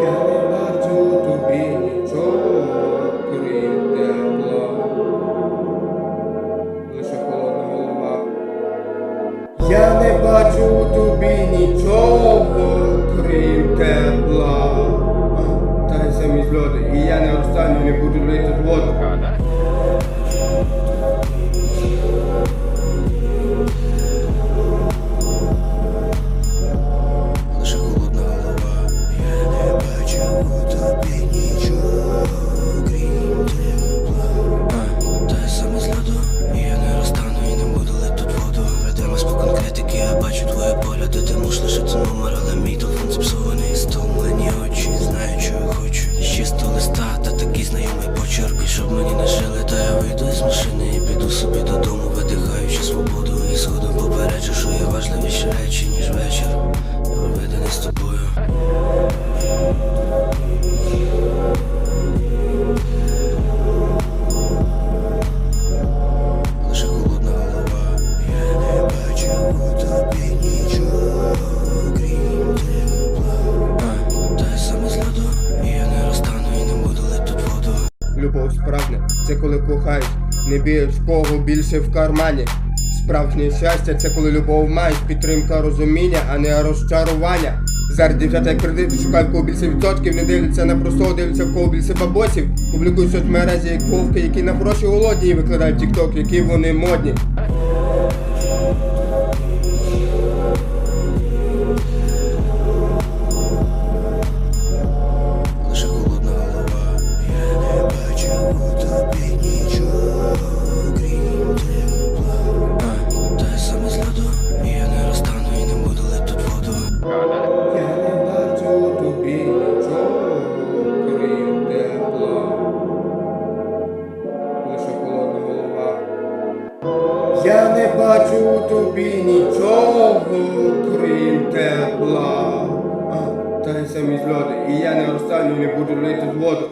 Я не бачу тобі нічого, крім. Лише холодна. Я не бачу тобі нічого, крім тепла. Самі зльоти, і я не розстану, не буду лити воду. Почерк. Щоб мені не жили, та я вийду з машини і піду собі додому, Любов справжня, це коли кохаєш, не в кого більше в кармані. Справжнє щастя це коли любов маєш, підтримка розуміння, а не розчарування. Зараз дівчата кредит, шукають в кого більше відсотків, не дивляться на простого, дивляться в кого більше бабосів. Публікують соцмережі як вовки, які на гроші голодні викладають тікток, які вони модні. Я не бачу тобі нічого, крім тепла. А, та й самі зльоти, і я не розстану, не буду лити воду.